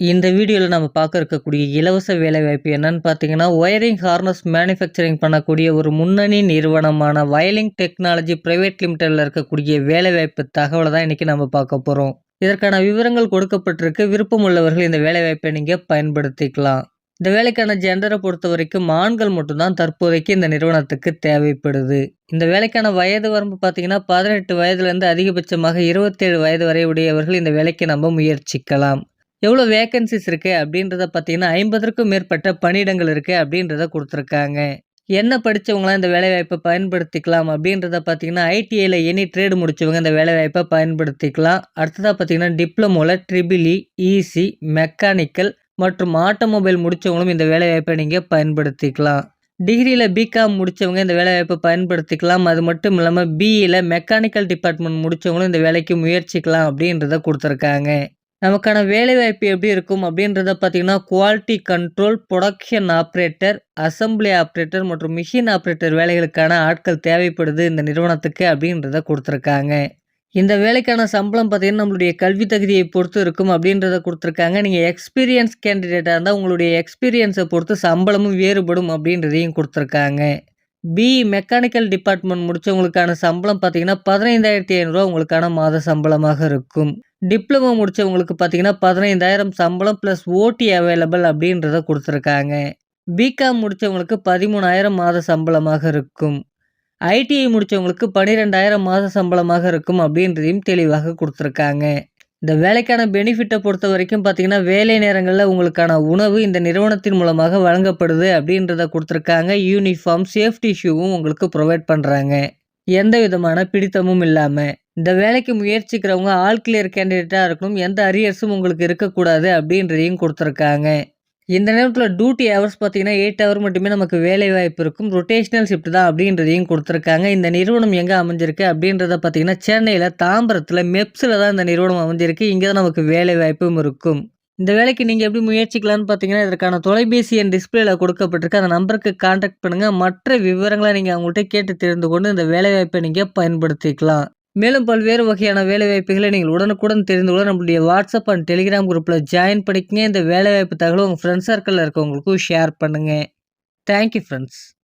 இந்த வீடியோவில் நம்ம பார்க்க இருக்கக்கூடிய இலவச வேலைவாய்ப்பு என்னன்னு பார்த்தீங்கன்னா ஒயரிங் ஹார்னஸ் மேனுஃபேக்சரிங் பண்ணக்கூடிய ஒரு முன்னணி நிறுவனமான வயலிங் டெக்னாலஜி பிரைவேட் லிமிடெடில் இருக்கக்கூடிய வேலைவாய்ப்பு தகவலை தான் இன்றைக்கி நம்ம பார்க்க போகிறோம் இதற்கான விவரங்கள் கொடுக்கப்பட்டிருக்கு. விருப்பம் உள்ளவர்கள் இந்த வேலைவாய்ப்பை நீங்கள் பயன்படுத்திக்கலாம். இந்த வேலைக்கான ஜெண்டரை பொறுத்த வரைக்கும் ஆண்கள் மட்டும்தான் தற்போதைக்கு இந்த நிறுவனத்துக்கு தேவைப்படுது. இந்த வேலைக்கான வயது வரம்பு பார்த்தீங்கன்னா பதினெட்டு வயதுலேருந்து அதிகபட்சமாக இருபத்தேழு வயது வரை உடையவர்கள் இந்த வேலைக்கு நம்ம முயற்சிக்கலாம். எவ்வளோ வேக்கன்சிஸ் இருக்குது அப்படின்றத பார்த்தீங்கன்னா ஐம்பதற்கும் மேற்பட்ட பணியிடங்கள் இருக்குது அப்படின்றத கொடுத்துருக்காங்க. என்ன படித்தவங்களாம் இந்த வேலைவாய்ப்பை பயன்படுத்திக்கலாம் அப்படின்றத பார்த்தீங்கன்னா ஐடிஐயில் எனி ட்ரேடு முடித்தவங்க இந்த வேலைவாய்ப்பை பயன்படுத்திக்கலாம். அடுத்ததாக பார்த்தீங்கன்னா டிப்ளமோவில் ட்ரிபிளி இசி மெக்கானிக்கல் மற்றும் ஆட்டோமொபைல் முடித்தவங்களும் இந்த வேலைவாய்ப்பை நீங்கள் பயன்படுத்திக்கலாம். டிகிரியில் பிகாம் முடித்தவங்க இந்த வேலைவாய்ப்பை பயன்படுத்திக்கலாம். அது மட்டும் இல்லாமல் பிஇயில் மெக்கானிக்கல் டிபார்ட்மெண்ட் முடித்தவங்களும் இந்த வேலைக்கு முயற்சிக்கலாம் அப்படின்றத கொடுத்துருக்காங்க. நமக்கான வேலைவாய்ப்பு எப்படி இருக்கும் அப்படின்றத பார்த்தீங்கன்னா quality control production operator assembly operator மற்றும் மிஷின் ஆப்ரேட்டர் வேலைகளுக்கான ஆட்கள் தேவைப்படுது இந்த நிறுவனத்துக்கு அப்படின்றத கொடுத்துருக்காங்க. இந்த வேலைக்கான சம்பளம் பார்த்தீங்கன்னா நம்மளுடைய கல்வி தகுதியை பொறுத்து இருக்கும் அப்படின்றத கொடுத்துருக்காங்க. நீங்கள் எக்ஸ்பீரியன்ஸ் கேண்டிடேட்டாக இருந்தால் உங்களுடைய எக்ஸ்பீரியன்ஸை பொறுத்து சம்பளமும் வேறுபடும் அப்படின்றதையும் கொடுத்துருக்காங்க. பி மெக்கானிக்கல் டிபார்ட்மெண்ட் முடித்தவங்களுக்கான சம்பளம் பார்த்தீங்கன்னா பதினைந்தாயிரத்தி ஐநூறுரூவா உங்களுக்கான மாத சம்பளமாக இருக்கும். டிப்ளமோ முடித்தவங்களுக்கு பார்த்தீங்கன்னா பதினைந்தாயிரம் சம்பளம் ப்ளஸ் ஓடி அவைலபிள் அப்படின்றத கொடுத்துருக்காங்க. பிகாம் முடித்தவங்களுக்கு பதிமூணாயிரம் மாத சம்பளமாக இருக்கும். ஐடிஐ முடித்தவங்களுக்கு பன்னிரெண்டாயிரம் மாத சம்பளமாக இருக்கும் அப்படின்றதையும் தெளிவாக கொடுத்துருக்காங்க. இந்த வேலைக்கான பெனிஃபிட்டை பொறுத்த வரைக்கும் பார்த்தீங்கன்னா வேலை நேரங்களில் உங்களுக்கான உணவு இந்த நிறுவனத்தின் மூலமாக வழங்கப்படுது அப்படின்றத கொடுத்துருக்காங்க. யூனிஃபார்ம் சேஃப்டி ஷூவும் உங்களுக்கு ப்ரொவைட் பண்ணுறாங்க எந்த விதமான பிடித்தமும் இல்லாமல் இந்த வேலைக்கு முயற்சிக்கிறவங்க ஆல் கிளியர் கேண்டிடேட்டாக இருக்கணும். எந்த அரியர்ஸும் உங்களுக்கு இருக்கக்கூடாது அப்படின்றதையும் கொடுத்துருக்காங்க. இந்த நேரத்தில் டியூட்டி ஹவர்ஸ் பார்த்தீங்கன்னா எயிட் ஹவர் மட்டுமே நமக்கு வேலை வாய்ப்பு இருக்கும். ரொட்டேஷனல் ஷிஃப்ட் தான் அப்படின்றதையும் கொடுத்துருக்காங்க. இந்த நிறுவனம் எங்கே அமைஞ்சிருக்கு அப்படின்றத பார்த்தீங்கன்னா சென்னையில் தாம்பரத்தில் மெப்ஸில் தான் இந்த நிறுவனம் அமைஞ்சிருக்கு. இங்கே தான் நமக்கு வேலை வாய்ப்பும் இருக்கும். இந்த வேலைக்கு நீங்கள் எப்படி முயற்சிக்கலாம்னு பார்த்தீங்கன்னா இதற்கான தொலைபேசி என் டிஸ்பிளேல கொடுக்கப்பட்டிருக்கு. அந்த நம்பருக்கு கான்டாக்ட் பண்ணுங்கள் மற்ற விவரங்களை நீங்கள் அவங்கள்ட்ட கேட்டு தெரிந்து கொண்டு இந்த வேலைவாய்ப்பை நீங்கள் பயன்படுத்திக்கலாம். மேலும் பல்வேறு வகையான வேலைவாய்ப்புகளை நீங்கள் உடனுக்குடன் தெரிந்து கொள்ள நம்மளுடைய வாட்ஸ்அப் அண்ட் டெலிகிராம் குரூப்பில் ஜாயின் பண்ணிக்கங்க. இந்த வேலைவாய்ப்பு தகவல் உங்கள் ஃப்ரெண்ட்ஸ் சர்க்கிளில் இருக்கவங்களுக்கும் ஷேர் பண்ணுங்கள் தேங்க்யூ ஃப்ரெண்ட்ஸ்